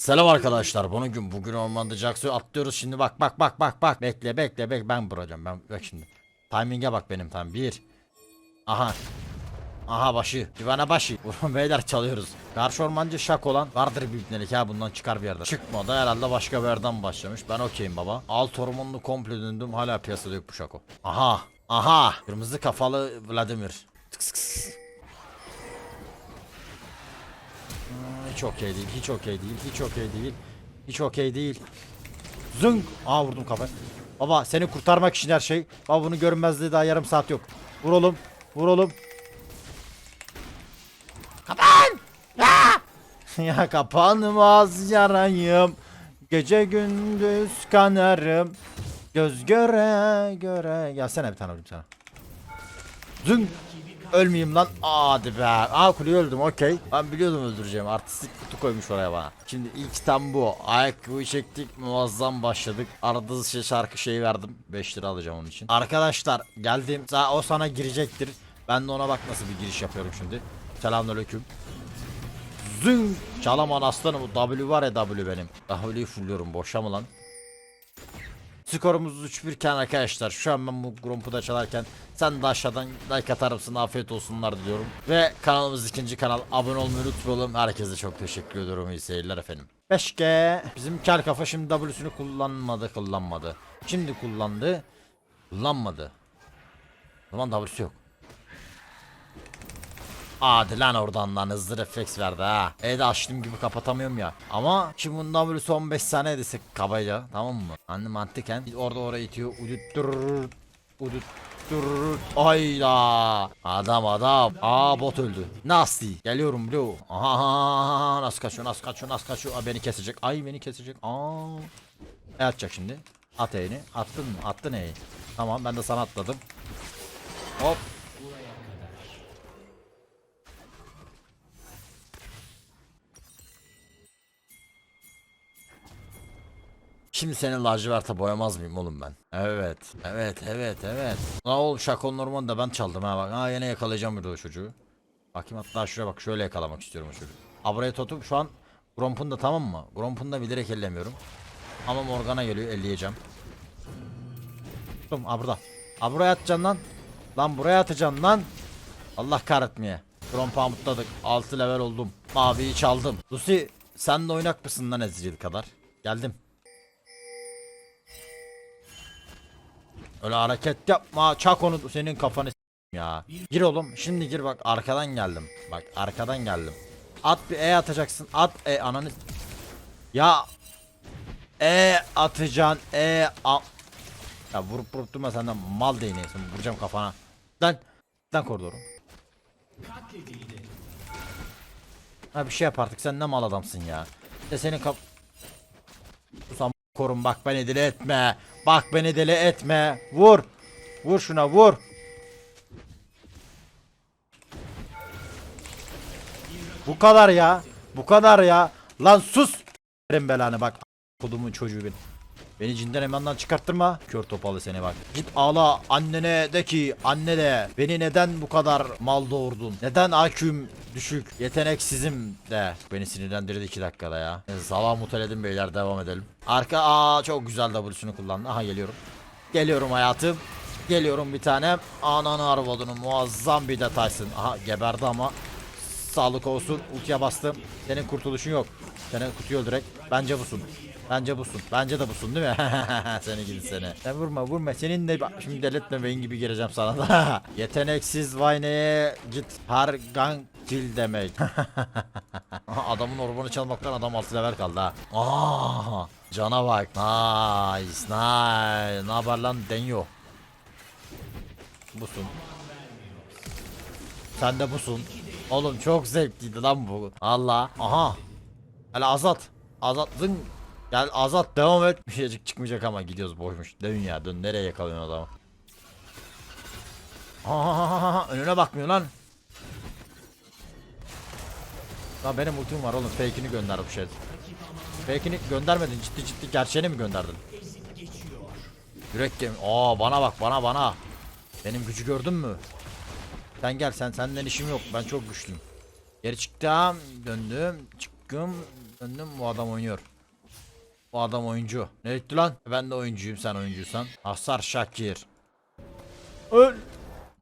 Selam arkadaşlar. Bugün bugün ormanda Jax'ı atlıyoruz. Şimdi bak bak bak bak bak. Bekle bekle bekle. Ben vuracağım. Ben bak şimdi. Timing'e bak benim tam. Bir. Aha. Aha başı. Divana başı. Vurun beyler çalıyoruz. Karşı ormancı şak olan vardır bir ibnelik ha bundan çıkar bir yerden. Çıkmadı herhalde başka bir yerden başlamış. Ben okeyim baba. Alt ormanını komple döndüm. Hala piyasada yok bu şako. Aha. Aha. Kırmızı kafalı Vladimir. Tıks tıks. Hiç okey değil, hiç okey değil, hiç okey değil. Hiç okey değil. Zınk! Aa vurdum kafaya. Baba seni kurtarmak için her şey. Baba bunu görünmezliği daha yarım saat yok. Vur oğlum. Vur oğlum. Kapan! Ya! kapanmaz yarayım. Gece gündüz kanarım. Göz göre göre. Gelsene bir tane vurayım sana. Zınk! Ölmeyeyim lan. Hadi be. Aa kuleye öldüm okey. Ben biliyordum öldüreceğim. Artistik kutu koymuş oraya bana. Şimdi ilk tam bu. Ayakkabıyı çektik. Muazzam başladık. Arada şey şarkı şeyi verdim. 5 lira alacağım onun için. Arkadaşlar geldim. O sana girecektir. Ben de ona bak nasıl bir giriş yapıyorum şimdi. Selamünaleyküm. Zing. Çalaman aslanım. Bu W var ya W benim. W'yi fulluyorum. Boşa mı lan? Skorumuz 3-1 iken arkadaşlar şu an ben bu Grump'u çalarken sen de aşağıdan like atar afiyet olsunlar diliyorum. Ve kanalımız ikinci kanal abone olmayı unutmayalım. Herkese çok teşekkür ediyorum iyi seyirler efendim. 5G bizim kel kafa şimdi W'sünü kullanmadı kullanmadı. Şimdi kullandı kullanmadı. O zaman W'su yok. Hadi lan oradan lan hızlı refleks verdi ha. Evde açtığım gibi kapatamıyorum ya. Ama şimdi bundan böyle son 5 saniye desek kabaca tamam mı? Hani mantıken orada oraya itiyor. Udut durur. Udut durur. Ayda. Adam adam. Aa bot öldü. Nasty. Geliyorum bro. Aha, nasıl kaçıyor nasıl kaçıyor nasıl kaçıyor. Aa, beni kesecek. Ay beni kesecek. Aa. E atacak şimdi. At eğini. Attın mı? Attın eği. Tamam ben de sana atladım. Hop. Şimdi seni laciverte boyamaz mıyım oğlum ben? Evet. Evet evet evet. Aa oğlum şakon ormanı da ben çaldım ha bak. Aa yine yakalayacağım burada çocuğu. Bakayım hatta şuraya bak şöyle yakalamak istiyorum çocuğu. Aa buraya tutup şu an Gromp'un da tamam mı? Gromp'un da bilerek ellemiyorum. Ama Morgana geliyor elleyeceğim. Tuttum. Aa buraya atacaksın lan. Lan buraya atacaksın lan. Allah kahretmeye. Gromp'u amutladık. 6 level oldum. Maviyi çaldım. Lucy sen de oynak mısın lan Ezreal kadar? Geldim. Öyle hareket yapma. Çak onu senin kafanı ya. Gir oğlum. Şimdi gir bak arkadan geldim. Bak arkadan geldim. At bir E atacaksın. At E ananı. Ya E atacaksın. E a Ya vurup vurup durma senden mal değneğisin. Vuracağım kafana. Lan. Lan koridoru. Ha bir şey yap artık sen ne mal adamsın ya. De senin kaf... Susam korun bak beni deli etme. Bak beni deli etme. Vur. Vur şuna vur. Bu kadar ya. Bu kadar ya. Lan sus. Verin belanı bak. Kodumun çocuğu benim. Beni cinden emandan çıkarttırma. Kör topalı seni bak. Git ağla annene de ki anne de beni neden bu kadar mal doğurdun? Neden IQ'm düşük? Yeteneksizim de. Beni sinirlendirdi 2 dakikada ya. Zala muteledim beyler devam edelim. Arka aa çok güzel W'sunu kullandı. Aha geliyorum. Geliyorum hayatım. Geliyorum bir tane. Ananı arvadını muazzam bir detaysın. Aha geberdi ama. Sağlık olsun. Ultiye bastım. Senin kurtuluşun yok. Seni kutuyu öldürek. Bence busun. Bence busun. Bence de busun değil mi? seni gidi seni. Sen vurma vurma. Senin de şimdi delirtme beyin gibi gireceğim sana da. Yeteneksiz Vayne'ye git. Her gang kill demek. Adamın ormanı çalmaktan adam 6 level kaldı ha. Aa, cana bak. Nice nice. Ne haber lan Denyo? Busun. Sen de busun. Oğlum çok zevkliydi lan bu. Allah. Aha. Hele Azat. Azat zın. Gel Azat devam et. Bir şeycik çıkmayacak ama gidiyoruz boşmuş. Dön ya dön. Nereye yakalıyorsun adamı? Önüne bakmıyor lan. Lan benim ultim var oğlum. Fake'ini gönder bu şey. Fake'ini göndermedin. Ciddi ciddi gerçeğini mi gönderdin? Yürek gemi. Aa bana bak bana bana. Benim gücü gördün mü? Sen gel sen senden işim yok. Ben çok güçlüyüm. Geri çıktım. Döndüm. Çık Bakıyorum döndüm bu adam oynuyor. Bu adam oyuncu. Ne etti lan? Ben de oyuncuyum sen oyuncuysan. Hasar Şakir. Öl.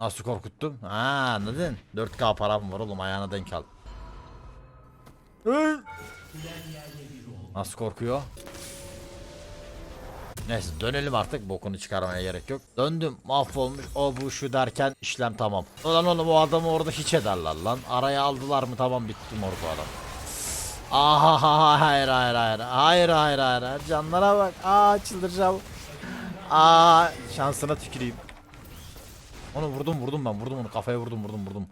Nasıl korkuttum? Ha anladın? 4K param var oğlum ayağına denk al. Öl. Nasıl korkuyor? Neyse dönelim artık bokunu çıkarmaya gerek yok. Döndüm mahvolmuş o bu şu derken işlem tamam. Ulan oğlum o adamı orada hiç ederler lan. Araya aldılar mı tamam bitti moruk o adam. Aha hayır hayır hayır. Hayır hayır hayır. hayır. Canlara bak. Aa çıldıracağım. Aa şansına tüküreyim. Onu vurdum vurdum ben vurdum onu kafaya vurdum vurdum vurdum.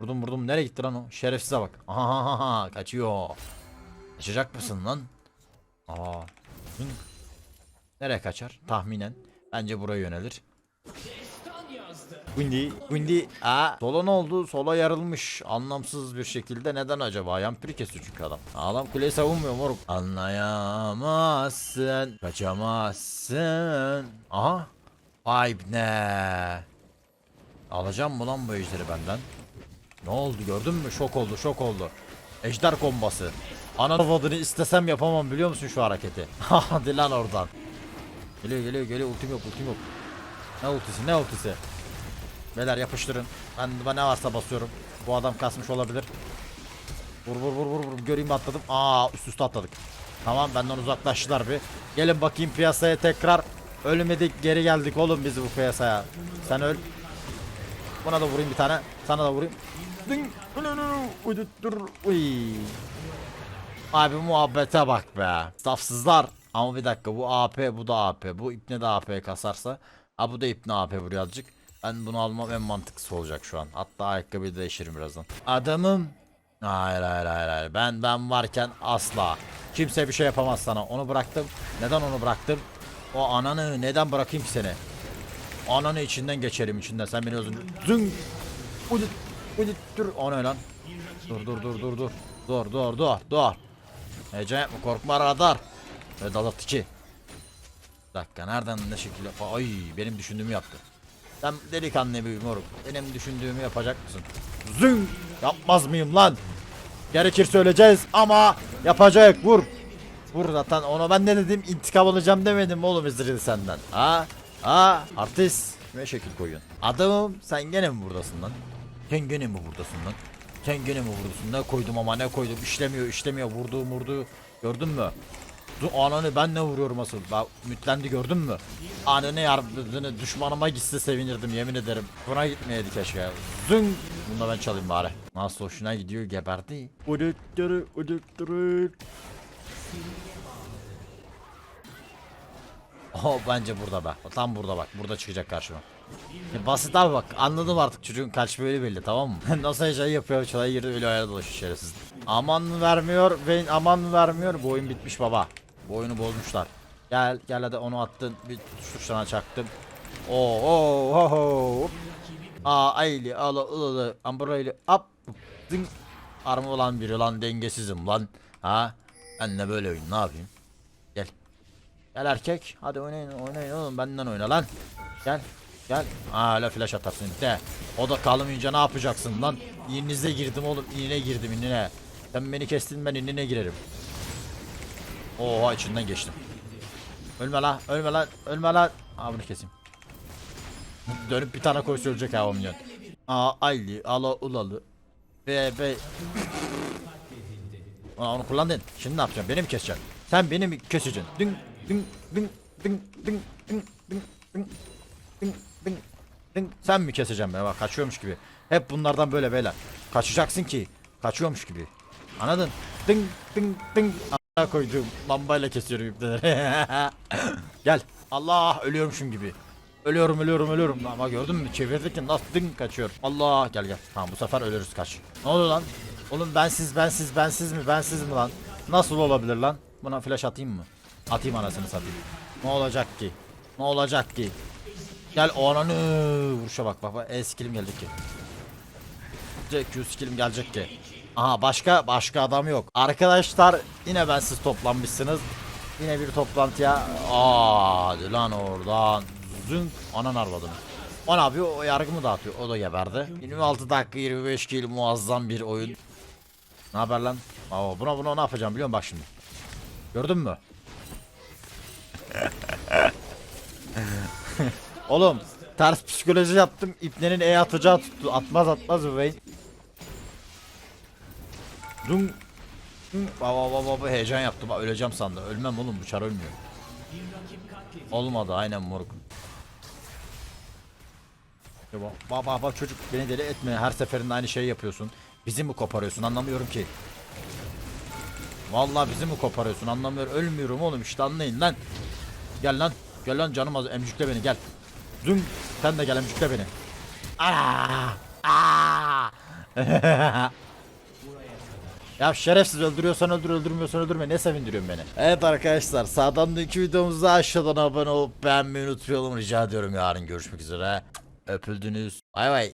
Vurdum vurdum nereye gitti lan o? Şerefsize bak. Aha kaçıyor. Kaçacak mısın lan? Aa. Nereye kaçar? Tahminen. Bence buraya yönelir. Windy, Windy, aa, sola ne oldu? Sola yarılmış anlamsız bir şekilde. Neden acaba? Yampiri kesiyor çünkü adam. Adam kuleyi savunmuyor moruk. Anlayamazsın, kaçamazsın. Aha. Vay ne? Alacağım mı lan bu ejderi benden? Ne oldu gördün mü? Şok oldu, şok oldu. Ejder kombası. Ana avadını istesem yapamam biliyor musun şu hareketi? Hadi lan oradan. Geliyor geliyor geliyor ultim yok ultim yok. Ne ultisi ne ultisi? Beyler yapıştırın. Ben, ben ne varsa basıyorum. Bu adam kasmış olabilir. Vur vur vur vur vur. Göreyim atladım. Aa üst üste atladık. Tamam benden uzaklaştılar bir. Gelin bakayım piyasaya tekrar. Ölmedik geri geldik oğlum biz bu piyasaya. Sen öl. Buna da vurayım bir tane. Sana da vurayım. Ding. Uy. Abi muhabbete bak be. Safsızlar. Ama bir dakika bu AP bu da AP. Bu ipne de AP kasarsa. Ha bu da ipne AP vuruyor azıcık. Ben bunu almam en mantıklısı olacak şu an. Hatta ayakkabıyı da birazdan. Adamım. Hayır hayır hayır hayır. Ben ben varken asla. Kimse bir şey yapamaz sana. Onu bıraktım. Neden onu bıraktım? O ananı neden bırakayım ki seni? Ananı içinden geçerim içinden. Sen beni özün. Zing. Udit. Udit. Dur. O ne lan? Dur dur dur dur dur. Dur dur dur dur. Heyecan yapma korkma radar. Ve dalat 2. Bir dakika nereden ne şekilde Ay benim düşündüğümü yaptı. Sen delikanlı bir moruk. Benim düşündüğümü yapacak mısın? Zing! Yapmaz mıyım lan? Gerekirse öleceğiz ama yapacak vur. Vur zaten onu ben ne dedim intikam alacağım demedim mi oğlum Ezreal senden. Ha? Ha? Artist. Kime şekil koyuyorsun? Adamım sen gene mi buradasın lan? Sen gene mi buradasın lan? Sen gene mi buradasın? Ne koydum ama ne koydum? İşlemiyor işlemiyor. Vurduğu vurduğu. Gördün mü? Du ananı ben ne vuruyorum asıl. Bak mütlendi gördün mü? Ananı yardımını düşmanıma gitse sevinirdim yemin ederim. Buna gitmeyeydi keşke. Zın. Bunu da ben çalayım bari. Nasıl hoşuna gidiyor geberdi. Udukturu udukturu. Oh bence burada be. Tam burada bak. Burada çıkacak karşıma. Ya basit abi bak. Anladım artık çocuğun kaç böyle belli tamam mı? Nasıl şey yapıyor çalaya girdi öyle ayağına dolaşıyor şerefsiz. Aman vermiyor? Ben aman vermiyor? Bu oyun bitmiş baba. Bu bozmuşlar. Gel gel hadi onu attın. Bir tuşlarına çaktım. Oo oo ho ho. Aa ayli ala ulalı ambraylı up. Zing. Armı olan biri lan dengesizim lan. Ha? De böyle oyun ne yapayım? Gel. Gel erkek. Hadi oynayın oynayın oğlum benden oyna lan. Gel. Gel. Hala flash atarsın de. O da kalmayınca ne yapacaksın lan? İğninize girdim oğlum. İğne girdim inine. Sen beni kestin ben inine girerim. Oha içinden geçtim. Ölme lan. Ölme lan. Ölme lan. Aa bunu keseyim. Dönüp bir tane koysa ölecek ha o milyon. Aa ayli ala ulalı. Be be. Aa, onu kullandın. Şimdi ne yapacaksın? Beni mi keseceksin? Sen beni mi keseceksin? Ding ding ding ding ding ding ding ding ding ding ding Sen mi keseceksin beni? Bak kaçıyormuş gibi. Hep bunlardan böyle beyler. Kaçacaksın ki. Kaçıyormuş gibi. Anladın? Ding ding ding. A koyduğum lambayla kesiyorum ipneleri. Gel. Allah ölüyormuşum gibi. Ölüyorum ölüyorum ölüyorum ama gördün mü çevirdik ki nasıl ding kaçıyor. Allah gel gel. Tamam bu sefer ölürüz kaç. Ne oluyor lan? Oğlum bensiz bensiz bensiz mi bensiz mi lan? Nasıl olabilir lan? Buna flash atayım mı? Atayım anasını satayım. Ne olacak ki? Ne olacak ki? Gel ananı vuruşa bak bak bak. E skillim gelecek ki. Q skillim gelecek ki. Aha başka başka adam yok. Arkadaşlar yine ben siz toplanmışsınız. Yine bir toplantıya. Aa lan oradan. Zünk anan arvadını. O ne yapıyor? O yargı mı dağıtıyor? O da geberdi. 26 dakika 25 kill muazzam bir oyun. Ne haber lan? Aa, buna buna ne yapacağım biliyor musun bak şimdi. Gördün mü? Oğlum ters psikoloji yaptım. İpnenin E atacağı tuttu. Atmaz atmaz. Dum. Dum. Baba baba baba heyecan yaptım. Bak, Öleceğim sandım. Ölmem oğlum bu çar ölmüyor. Olmadı aynen moruk. Baba baba çocuk beni deli etme. Her seferinde aynı şeyi yapıyorsun. Bizi mi koparıyorsun anlamıyorum ki. Vallahi bizi mi koparıyorsun anlamıyorum. Ölmüyorum oğlum işte anlayın lan. Gel lan. Gel lan canım az emcükle beni gel. Züm. Sen de gel emcükle beni. Aa! Aa! ya şerefsiz öldürüyorsan öldür öldürmüyorsan öldürme ne sevindiriyorsun beni. Evet arkadaşlar sağdan da iki videomuzda aşağıdan abone olup beğenmeyi unutmayalım rica ediyorum yarın görüşmek üzere. Öpüldünüz. Bay bay.